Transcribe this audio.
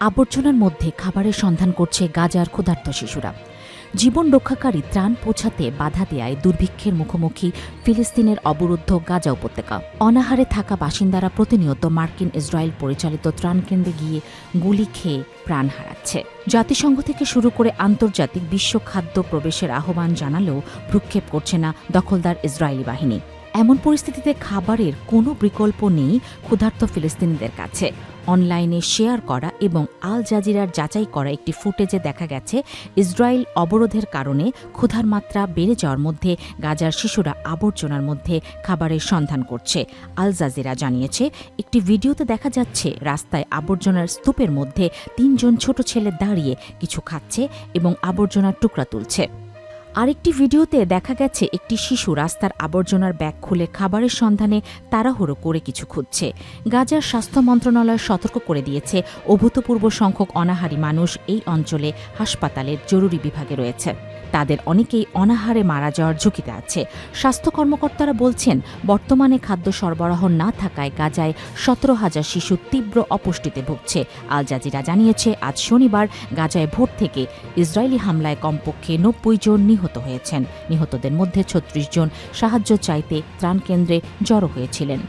আবর্জনার মধ্যে খাবারের সন্ধান করছে গাজার ক্ষুধার্ত শিশুরা। জীবন রক্ষাকারী ত্রাণ পৌঁছাতে বাধা দেয়ায় দুর্ভিক্ষের মুখোমুখি ফিলিস্তিনের অবরুদ্ধ গাজা উপত্যকা। অনাহারে থাকা বাসিন্দারা প্রতিনিয়ত মার্কিন ইসরায়েল পরিচালিত ত্রাণকেন্দ্রে গিয়ে গুলি খেয়ে প্রাণ হারাচ্ছে। জাতিসংঘ থেকে শুরু করে আন্তর্জাতিক বিশ্ব খাদ্য প্রবেশের আহ্বান জানালেও ভ্রুক্ষেপ করছে না দখলদার ইসরায়েলি বাহিনী। এমন পরিস্থিতিতে খাবারের কোনো বিকল্প নেই ক্ষুধার্ত ফিলিস্তিনিদের কাছে। অনলাইনে শেয়ার করা এবং আল জাজিরার যাচাই করা একটি ফুটেজে দেখা গেছে, ইসরায়েল অবরোধের কারণে ক্ষুধার মাত্রা বেড়ে যাওয়ার মধ্যে গাজার শিশুরা আবর্জনার মধ্যে খাবারের সন্ধান করছে। আল জাজিরা জানিয়েছে, একটি ভিডিওতে দেখা যাচ্ছে, রাস্তায় আবর্জনার স্তূপের মধ্যে তিনজন ছোট ছেলে দাঁড়িয়ে কিছু খাচ্ছে এবং আবর্জনার টুকরা তুলছে। আরেকটি ভিডিওতে দেখা গেছে একটি শিশু রাস্তার আবর্জনার ব্যাগ খুলে খাবারের সন্ধানে তাড়াহুড়ো করে কিছু খুঁজছে। গাজার স্বাস্থ্য মন্ত্রণালয় সতর্ক করে দিয়েছে, অভূতপূর্ব সংখ্যক অনাহারী মানুষ এই অঞ্চলে হাসপাতালের জরুরি বিভাগে রয়েছে। তাদের অনেকেই অনাহারে মারা যাওয়ার ঝুঁকিতে আছে। স্বাস্থ্য কর্মকর্তারা বলছেন, বর্তমানে খাদ্য সরবরাহ না থাকায় গাজায় সতেরো হাজার শিশু তীব্র অপুষ্টিতে ভুগছে। আল জাজিরা জানিয়েছে, আজ শনিবার গাজায় ভোর থেকে ইসরায়েলি হামলায় কমপক্ষে নব্বই জন নিহত হয়েছেন। নিহতদের মধ্যে ছত্রিশ জন সাহায্য চাইতে ত্রাণকেন্দ্রে জড়ো হয়েছিলেন।